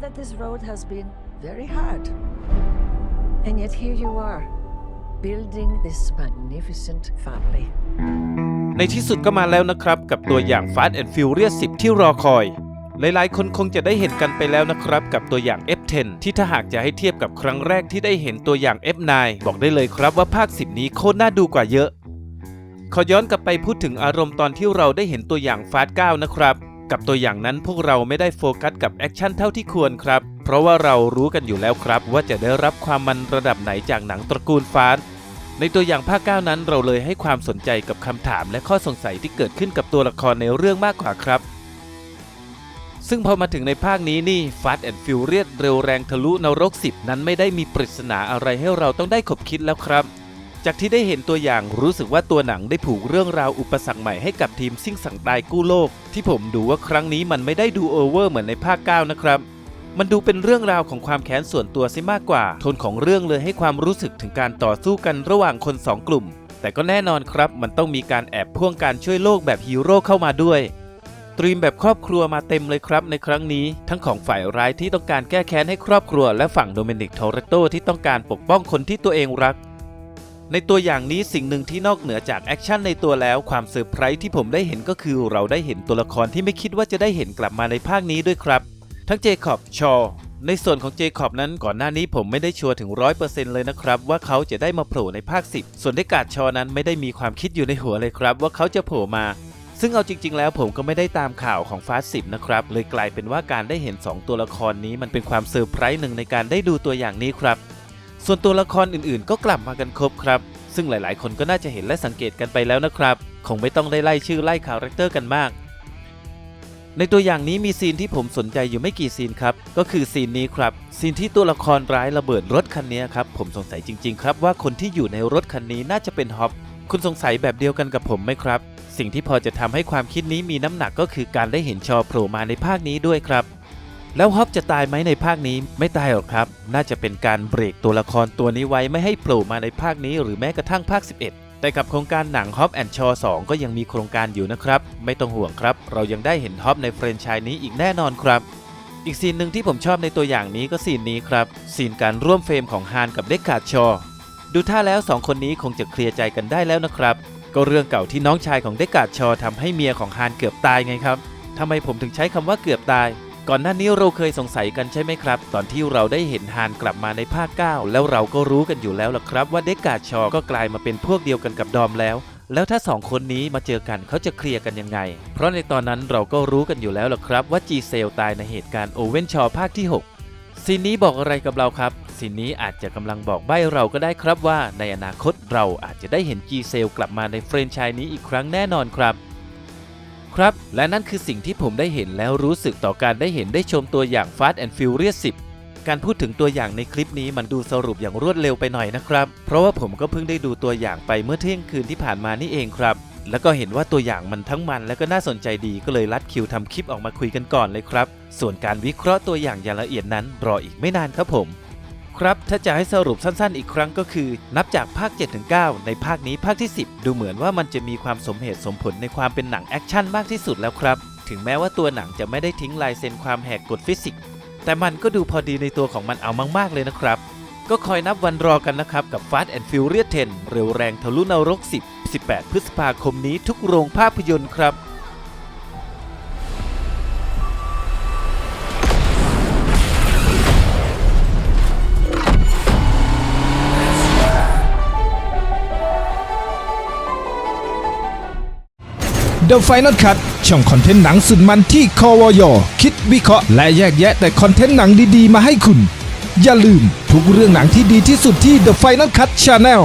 that this road has been very hard. And yet here you are, building this magnificent family. ในที่สุดก็มาแล้วนะครับกับตัวอย่าง Fast and Furious 10 ที่รอคอย หลายๆ คนคงจะได้เห็นกันไปแล้วนะครับ กับตัวอย่าง F10 ที่ถ้าหากจะให้เทียบกับครั้งแรกที่ได้เห็นตัวอย่าง F9 บอกได้เลยครับว่าภาค 10 นี้โคตรน่าดูกว่าเยอะ ขอย้อนกลับไปพูดถึงอารมณ์ตอนที่เราได้เห็นตัวอย่าง Fast 9 นะครับ กับตัวอย่างนั้นพวกเราไม่ได้โฟกัสกับแอคชั่นเท่าที่ควรครับ เพราะว่าเรารู้กันอยู่แล้วครับว่าจะได้รับความมันระดับไหนจากหนังตระกูล Fast ในตัวอย่างภาค9นั้นเราเลยให้ความสนใจกับคำถามและข้อสงสัยที่เกิดขึ้นกับตัวละครในเรื่องมากกว่าครับ ซึ่งพอมาถึงในภาคนี้นี่ Fast and Furious เร็วแรงทะลุนรก 10 นั้นไม่ได้มีปริศนาอะไรให้เราต้องได้ขบคิดแล้วครับ จากที่ได้เห็นตัวอย่างรู้สึกว่าตัวหนังได้ผูกเรื่องราวอุปสรรคใหม่ให้กับทีมซิ่งสั่งตายกู้โลก ที่ผมดูว่าครั้งนี้มันไม่ได้ดูโอเวอร์เหมือนในภาค 9 นะครับ มันดูเป็นเรื่องราวของความแค้นส่วนตัวซิมากกว่า ทนของเรื่องเลยให้ความรู้สึกถึงการต่อสู้กันระหว่างคนสองกลุ่ม แต่ก็แน่นอนครับ มันต้องมีการแอบพ่วงการช่วยโลกแบบฮีโร่เข้ามาด้วยตรีมแบบครอบครัวมาเต็มเลยครับในครั้งนี้ ทั้งของฝ่ายร้ายที่ต้องการแก้แค้นให้ครอบครัว และฝั่งโดเมนิกโทเรโตที่ต้องการปกป้องคนที่ตัวเองรัก ในตัวอย่างนี้สิ่งหนึ่งที่นอกเหนือจากแอคชั่นในตัวแล้วความเซอร์ไพรส์ที่ผมได้เห็นก็คือเราได้เห็นตัวละครที่ไม่คิดว่าจะได้เห็นกลับมาในภาคนี้ด้วยครับ ทั้งเจคอบชอในส่วนของเจคอบนั้นก่อนหน้านี้ผมไม่ได้ชัวร์ถึง 100%เลยนะครับว่าเขาจะได้มาโผล่ในภาค 10 ส่วนได้กาดชอนั้นไม่ได้มีความคิดอยู่ในหัวเลยครับ ว่าเขาจะโผล่มา ซึ่งเอาจริง ๆ แล้วผมก็ไม่ได้ตามข่าวของฟาสสิบนะครับเลยกลายเป็นว่าการได้เห็น 2 ตัวละครนี้มันเป็นความเซอร์ไพรส์หนึ่งในการได้ดูตัวอย่างนี้ครับ ส่วนตัวละครอื่นๆ ก็กลับมากันครบครับ ซึ่งหลายๆ คนก็น่าจะเห็นและสังเกตกันไปแล้วนะครับ คงไม่ต้องได้ไล่ชื่อไล่คาแรคเตอร์กันมาก ในตัวอย่างนี้มีซีนที่ผมสนใจอยู่ไม่กี่ซีนครับ ก็คือซีนนี้ครับ ซีนที่ตัวละครร้ายระเบิดรถคันนี้ครับ ผมสงสัยจริง ๆ ครับว่าคนที่อยู่ในรถคันนี้น่าจะเป็นฮอป คุณสงสัยแบบเดียวกันกับผมไหมครับ สิ่งที่พอจะทำให้ความคิดนี้มีน้ำหนักก็คือการได้เห็นชอโผล่มาในภาคนี้ด้วยครับ แล้วฮอปจะตายไหมในภาคนี้ไม่ตายหรอกครับ น่าจะเป็นการเบรกตัวละครตัวนี้ไว้ไม่ให้โผล่มาในภาคนี้หรือแม้กระทั่งภาค 11 แต่กับโครงการหนังฮอปแอนด์ชอ2ก็ยังมีโครงการอยู่นะครับ ไม่ต้องห่วงครับ เรายังได้เห็นฮอปในแฟรนชส์นี้อีกแน่นอนครับ อีกซีนหนึ่งที่ผมชอบในตัวอย่างนี้ก็ซีนนี้ครับซีนการร่วมเฟรมของฮานกับเด็กกาดชอ ดูท่าแล้วสองคนนี้คงจะเคลียร์ใจกันได้แล้วนะครับก็เรื่องเก่าที่น้องชายของเด็กกาดชอทำให้เมียของฮานเกือบตายไงครับทำไมผมถึงใช้คำว่าเกือบตาย ก่อนหน้านี้เราเคยสงสัยกันใช่ไหมครับ ตอนที่เราได้เห็นฮานกลับมาในภาค 9 แล้วเราก็รู้กันอยู่แล้วล่ะครับ ว่าเด็กกาดชอก็กลายมาเป็นพวกเดียวกันกับดอมแล้ว แล้วถ้าสองคนนี้มาเจอกันเขาจะเคลียร์กันยังไง เพราะในตอนนั้นเราก็รู้กันอยู่แล้วล่ะครับ ว่าจีเซลตายในเหตุการณ์โอเว่นชอภาคที่ 6ซีนนี้บอกอะไรกับเราครับซีนนี้อาจจะกำลังบอกใบ้เราก็ได้ครับว่า ในอนาคตเราอาจจะได้เห็นจีเซลกลับมาในเฟรนไชส์นี้อีกครั้งแน่นอนครับ ครับ และนั่นคือสิ่งที่ผมได้เห็นแล้วรู้สึกต่อการได้เห็นได้ชมตัวอย่าง Fast and Furious 10 การพูดถึงตัวอย่างในคลิปนี้มันดูสรุปอย่างรวดเร็วไปหน่อยนะครับ เพราะว่าผมก็เพิ่งได้ดูตัวอย่างไปเมื่อเที่ยงคืนที่ผ่านมานี่เองครับ แล้วก็เห็นว่าตัวอย่างมันทั้งมันและก็น่าสนใจดีก็เลยลัดคิวทำคลิปออกมาคุยกันก่อนเลยครับ ส่วนการวิเคราะห์ตัวอย่างอย่างละเอียดนั้นรออีกไม่นานครับผม ครับ ถ้าจะให้สรุปสั้นๆ อีกครั้งก็คือ นับจากภาค 7-9 ในภาคนี้ภาคที่ 10 ดูเหมือนว่ามันจะมีความสมเหตุสมผลในความเป็นหนังแอคชั่นมากที่สุดแล้วครับ ถึงแม้ว่าตัวหนังจะไม่ได้ทิ้งลายเซ็นความแหกกฎฟิสิกส์แต่มันก็ดูพอดีในตัวของมันเอามากๆเลยนะครับก็คอยนับวันรอกันนะครับ กับ Fast and Furious 10 เร็วแรงทะลุนรก 10 18 พฤษภาคมนี้ทุกโรงภาพยนตร์ครับ The Final Cut ช่องคอนเทนต์หนังสุดมันที่คอวยคิดวิเคราะห์และแยกแยะแต่คอนเทนต์หนังดีๆ มาให้คุณ อย่าลืมทุกเรื่องหนังที่ดีที่สุดที่ The Final Cut Channel